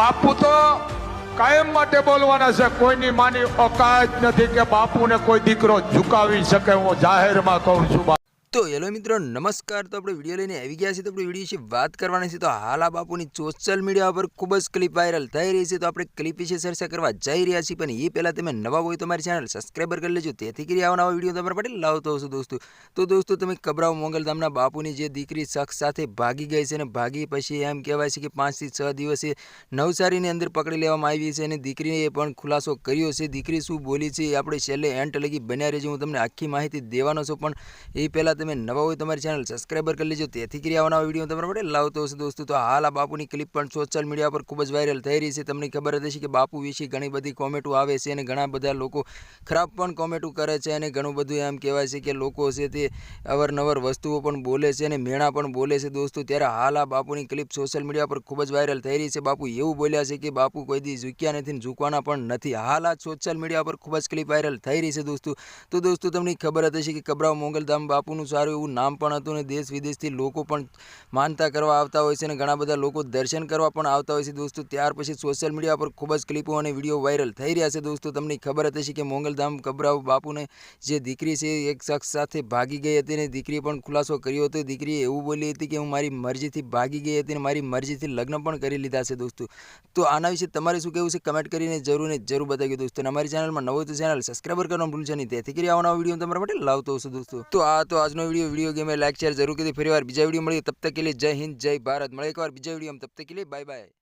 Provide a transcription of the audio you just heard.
બાપુ તો કાયમ માટે બોલવાના છે, કોઈની માની ઓકાત નથી કે બાપુને કોઈ દીકરો ઝુકાવી શકે, હું જાહેરમાં કહું છું તો હેલો મિત્રો, નમસ્કાર. તો આપણે વીડિયો લઈને આવી ગયા છીએ. તો આપણે વીડિયો વિશે વાત કરવાની છે. તો હાલ આ બાપુની સોશિયલ મીડિયા પર ખૂબ જ ક્લિપ વાયરલ થઈ રહી છે. તો આપણે ક્લિપ વિશે ચર્ચા કરવા જઈ રહ્યા છીએ. પણ એ પહેલાં તમે નવા હોય તો મારી ચેનલ સબસ્ક્રાઈબર કરી લેજો. તેથી કરી આવા નવા વીડિયો તમારા માટે લાવતો હશો દોસ્તો. તો દોસ્તો, તમે કબરાવ મોંગલધામના બાપુની જે દીકરી શખ્સ સાથે ભાગી ગઈ છે અને ભાગી પછી એમ કહેવાય છે કે પાંચથી છ દિવસે નવસારીની અંદર પકડી લેવામાં આવી છે અને દીકરીએ પણ ખુલાસો કર્યો છે. દીકરી શું બોલી છે આપણે છેલ્લે એન્ટ લગી બન્યા રહેજો. હું તમને આખી માહિતી દેવાનો છું. પણ એ પહેલાં તમે નવા હોય તમારી ચેનલ સબસ્ક્રાઈબર કરી લેજો. તેથી કરી આવવાના વીડિયો તમારા માટે લાવતો હશે દોસ્તો. તો હાલ આ બાપુની ક્લિપ પણ સોશિયલ મીડિયા પર ખૂબ જ વાયરલ થઈ રહી છે. તમને ખબર જ કે બાપુ વિશે ઘણી બધી કોમેન્ટો આવે છે અને ઘણા બધા લોકો ખરાબ પણ કોમેન્ટો કરે છે અને ઘણું બધું એમ કહેવાય છે કે લોકો છે તે અવરનવર વસ્તુઓ પણ બોલે છે અને મેણા પણ બોલે છે દોસ્તો. ત્યારે હાલ આ બાપુની ક્લિપ સોશિયલ મીડિયા પર ખૂબ જ વાયરલ થઈ રહી છે. બાપુ એવું બોલ્યા છે કે બાપુ કોઈ દી ઝૂક્યા નથી ને ઝૂકવાના પણ નથી. હાલ આ સોશિયલ મીડિયા પર ખૂબ જ ક્લિપ વાયરલ થઈ રહી છે દોસ્તો. તો દોસ્તો તમને ખબર હતી કે કબરાવ મોગલધામ બાપુનું સારું એવું નામ પણ હતું ને દેશ વિદેશથી લોકો પણ માનતા કરવા આવતા હોય છે અને ઘણા બધા લોકો દર્શન કરવા પણ આવતા હોય છે દોસ્તો. ત્યાર પછી સોશિયલ મીડિયા પર ખૂબ જ ક્લિપો અને વીડિયો વાયરલ થઈ રહ્યા છે દોસ્તો. તમને ખબર હતી કે મોંગલધામ કબરાવ બાપુને જે દીકરી છે એક શખ્સ સાથે ભાગી ગઈ હતી અને દીકરીએ પણ ખુલાસો કર્યો હતો. દીકરીએ એવું બોલી હતી કે હું મારી મરજીથી ભાગી ગઈ હતી અને મારી મરજીથી લગ્ન પણ કરી લીધા છે દોસ્તો. તો આના વિશે તમારે શું કહેવું છે કમેન્ટ કરીને જરૂર ને જરૂર બતાવ્યું દોસ્તો. અને અમારી ચેનલમાં નવો તો ચેનલ સબસ્ક્રાઈબર કરવાનું ભૂલશે નહીં. તેથી કરી આવવાના વીડિયો તમારા માટે લાવતો હશે દોસ્તો. તો આ તો આજનો વીડિયો વીડિયો ગેમે લાઈક શેર જરૂર કરી, ફરીવાર બીજા વીડિયો મળીએ. તબ તક કે લીએ જય હિન્દ, જય ભારત. મળે એકવાર બીજા વીડિયો તબ તક કે લીએ બાય બાય